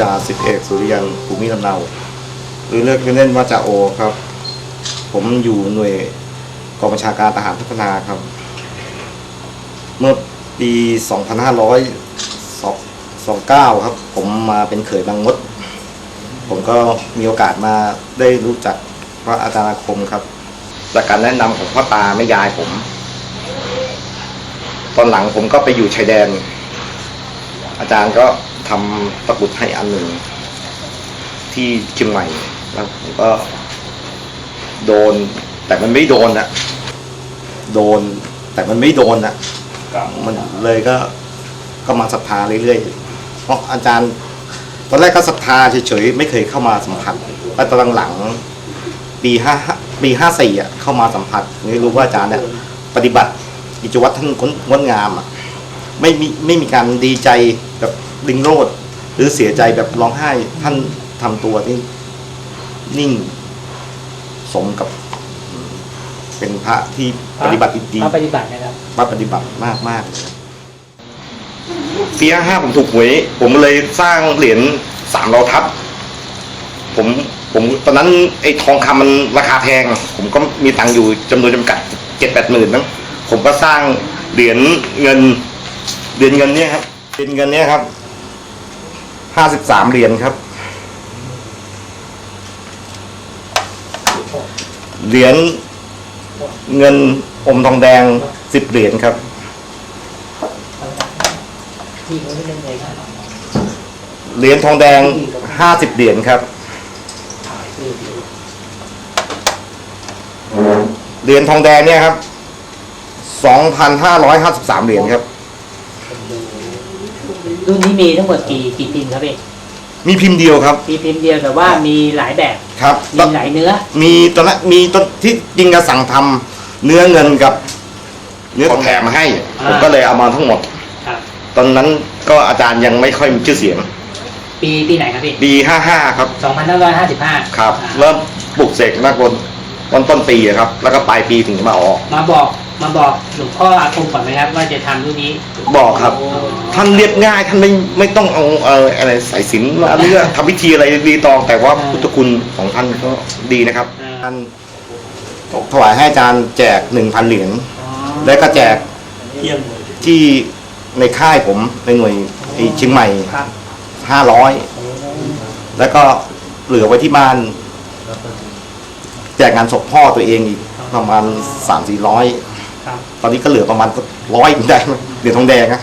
จ่าสิบเอกสุริยันภูมิลำเนาหรือเรียกเล่นๆว่าจ่าโอครับ ผมอยู่หน่วยกองบัญชาการทหารพัฒนาครับ เมื่อปี 2529 ครับ ผมมาเป็นเขยบางมด ผมก็มีโอกาสมาได้รู้จักพระอาจารย์คมครับ จากการแนะนำของพ่อตาแม่ยายผม ตอนหลังผมก็ไปอยู่ชายแดน อาจารย์ก็ ทำตะกรุดให้อันหนึ่งที่เชียงใหม่ แล้วผมก็ โดน แต่มันไม่โดนอะโดน แต่มันไม่โดนอะมันเลยก็ ก็มาศรัทธาเรื่อยๆเพราะอาจารย์ ตอนแรกก็ศรัทธาเฉยๆไม่เคยเข้ามาสัมผัสแล้วตอนหลังปีห้าปีห้าสี่อะเข้ามาสัมผัสนี่รู้ว่าอาจารย์เนี่ย ปฏิบัติกิจวัตรท่านงดงามอะ ไม่มีไม่มีการดีใจแบบดิงโรดหรือเสียใจแบบร้องไห้ท่านทำตัวที่นิ่ง สมกับ เป็นพระที่ปฏิบัติดีพระปฏิบัตินะครับพระปฏิบัติมากมากปีห้าผมถูกหวยผมเลยสร้างเหรียญสามเราทับ ผมผมตอนนั้นไอ้ทองคำมันราคาแพง ผมก็มีตังค์อยู่จำนวนจำกัดเจ็ดแปดหมื่นมั้งผมก็สร้างเหรียญเงิน เหรียญเงินเนี่ยครับเหรียญเงินเนี่ยครับห้าสิบสามเหรียญครับเหรียญเงินอมทองแดงสิบเหรียญครับที่เขาไม่เล่นเลยครับเหรียญทองแดงห้าสิบเหรียญครับเหรียญทองแดงเนี่ยครับสองพันห้าร้อยห้าสิบสามเหรียญครับ รุ่นนี้มีทั้งหมดกี่กี่พิมพ์ครับพี่มีพิมพ์เดียวครับ มีพิมพ์เดียวแต่ว่ามีหลายแบบครับมีหลายเนื้อ มีตอนแรกมีตอนที่จริงจะสั่งทำเนื้อเงินกับ เนื้อทองแถมมาให้ผมก็เลยเอามาทั้งหมด ครับ ตอนนั้นก็อาจารย์ยังไม่ค่อยมีชื่อเสียงปีปีไหนครับพี่ปีห้าห้าครับ2555ครับ เริ่มปลุกเสกนักบนต้นต้นปีอะครับ แล้วก็ปลายปีถึงจะมาออก มาบอก มาบอกหลวงพ่ออาคมก่อนไหมครับว่าจะทำรุ่นนี้ บอกครับโอ้ท่านเรียบง่ายท่านไม่ไม่ต้องเอาเอ่ออะไรสายสิญจนมาเรื่องทำพิธีอะไรดีตองแต่ว่าพุทธคุณของท่านก็ดีนะครับอ่า ท่านถวายให้อาจารย์แจกหนึ่งพันเหรียญอ๋อแล้วก็แจกที่ในค่ายผมในหน่วยไอ้เชียงใหม่ครับห้าร้อยแล้วก็เหลือไว้ที่บ้าน แจกงานศพพ่อตัวเองอีกประมาณสามสี่ร้อยครับ ตอนนี้ก็เหลือประมาณร้อยได้ไหมเหรียญทองแดงนะ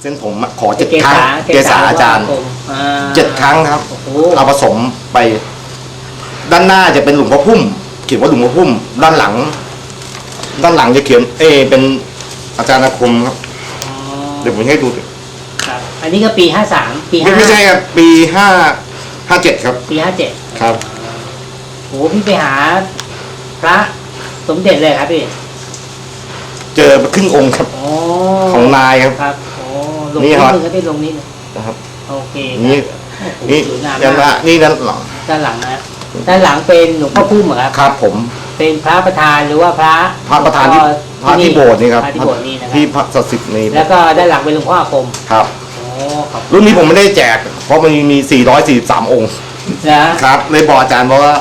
เส้นผมอะขอเจ็ดครั้งเกษาอาจารย์หลวงพ่ออาคมอ่าเจ็ดครั้งครับโอ้โหเอาผสมไป ด้านหน้าจะเป็นหลวงพ่อพุ่มเขียนว่าหลวงพ่อพุ่ม ด้านหลัง ด้านหลังจะเขียน เอ เป็นอาจารย์อาคมครับอ๋อเดี๋ยวผมให้ดูดิครับอันนี้ก็ปี53ปีไม่ไม่ใช่ครับปีห้าห้าเจ็ดครับ55ปี57ครับโหพี่ไปหา พระสมเด็จเลยครับพี่ เจอครึ่งองค์ครับโอ้ของนายครับ ครับโอ้ลงนี่นิดครับนึงครับพี่ลงนิดนึงนะครับ โอเคนี่ โอ้โหนี่สวยงามยันมาละกนี่นั่นหลังด้านหลังนะด้านหลังเป็นหลวงพ่อพุ่มเหรอครับ ครับผม เป็นพระประธานหรือว่าพระพระประธานที่พระที่โบสถ์นี่ครับพระที่โบสถ์นี่นะครับที่พระศักดิ์สิทธิ์นี่แล้วก็ด้านหลังเป็นหลวงพ่ออาคมครับ โอ้ขอบคุณรุ่นนี้ผมไม่ได้แจก เพราะมันมี 443 องค์ นะครับเลยบอกอาจารย์ว่า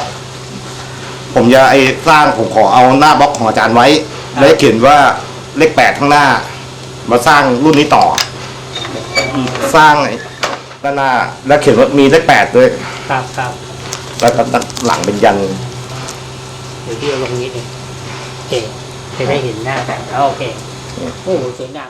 ผมจะไอ้สร้างผมขอเอาหน้าบล็อกของอาจารย์ไว้ แล้วเขียนว่าเลขแปดข้างหน้า มาสร้างรุ่นนี้ต่อ สร้างไอ้ด้านหน้า แล้วเขียนว่ามีเลขแปดด้วยครับครับแล้วก็ด้านหลังเป็นยัน เดี๋ยวพี่เอาลงนิดนึงโอเคจะได้เห็นหน้ากันโอเคโอ้โหสวยงาม